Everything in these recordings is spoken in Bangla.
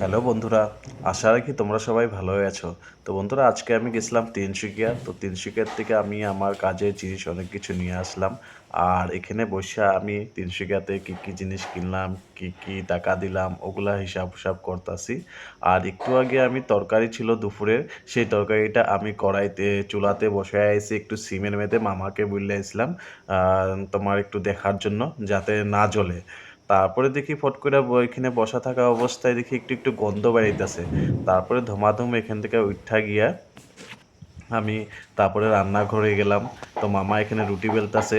হ্যালো বন্ধুরা, আশা রাখি তোমরা সবাই ভালো আছো। তো বন্ধুরা, আজকে আমি গেছিলাম তিনসুকিয়া তো তিনসুকিয়ার থেকে আমি আমার কাজের জিনিস অনেক কিছু নিয়ে আসলাম। আর এখানে বসে আমি তিনসুকিয়াতে কী কী জিনিস কিনলাম, কি কি টাকা দিলাম, ওগুলা হিসাব হিসাব করতেছি। আর একটু আগে আমি তরকারি ছিল দুপুরের, সেই তরকারিটা আমি কড়াইতে, চুলাতে বসে আইছি, একটু সিমের মেতে মামাকে বললে আসলাম তোমার একটু দেখার জন্য, যাতে না জ্বলে। তারপরে দেখি ফট করে এখানে বসা থাকা অবস্থায় দেখি একটু একটু গন্ধ বেরাইতেছে তারপরে ধুমাধুম এখান থেকে উঠা গিয়া আমি তারপরে রান্নাঘরে গেলাম। তো মামা এখানে রুটি বেলতাছে।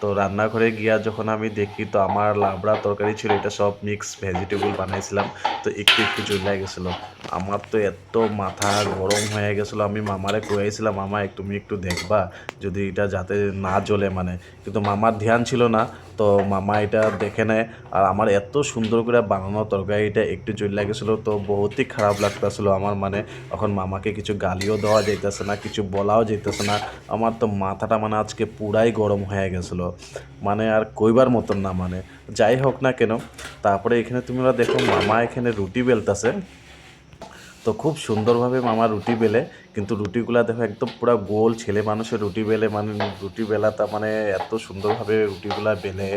তো রান্নাঘরে গিয়া যখন আমি দেখি, তো আমার লাবড়া তরকারি ছিল, এটা সব মিক্স ভেজিটেবল বানাইছিলাম, তো একটু একটু চলে গেছিল। আমার তো এত মাথা গরম হয়ে গেছিল, আমি মামারে কয়েছিলাম মামা একটু তুমি একটু দেখবা, যদি এটা যাতে না জ্বলে মানে। কিন্তু মামার ধ্যান ছিল না, তো মামা এটা দেখে নেয়, আর আমার এত সুন্দর করে বানানো তরকারিটা একটু জ্বলে গেছিল, তো বহুতই খারাপ লাগতেছিল আমার মানে। এখন মামাকে কিছু গালিও দেওয়া যাইতেছে না, কিছু বলাও যাইতেছে না, আমার তো মাথাটা মানে আজকে পুরাই গরম হয়ে গেছিল। মানে আর কইবার মতন না মানে। যাই হোক না কেন, তারপরে এখানে তোমরা দেখো মামা এখানে রুটি বেলতাছে। তো খুব সুন্দরভাবে মামা রুটি বেলে, কিন্তু রুটিগুলা দেখো একদম পুরো গোল, ছেলে মানুষের রুটি বেলে মানে রুটি বেলাটা মানে এত সুন্দরভাবে রুটিগুলা বেলে,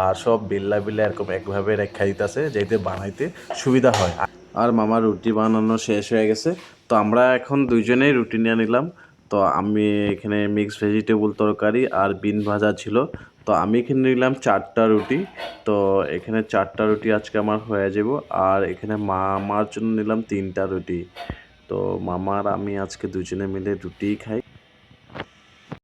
আর সব বেল্লা বেলে এরকম একভাবে রেখা দিতেছে যাইতে বানাইতে সুবিধা হয়। আর মামা রুটি বানানো শেষ হয়ে গেছে, তো আমরা এখন দুইজনেই রুটি নিয়ে নিলাম। তো আমি এখানে মিক্স ভেজিটেবল তরকারি আর বিন ভাজা ছিল। তো আমি এখানে নিলাম চারটা রুটি। তো এখানে চারটা রুটি আজকে আমার হয়ে যাব। আর এখানে মামার জন্য নিলাম তিনটা রুটি। তো মামার আমি আজকে দুজনে মিলে রুটিই খাই।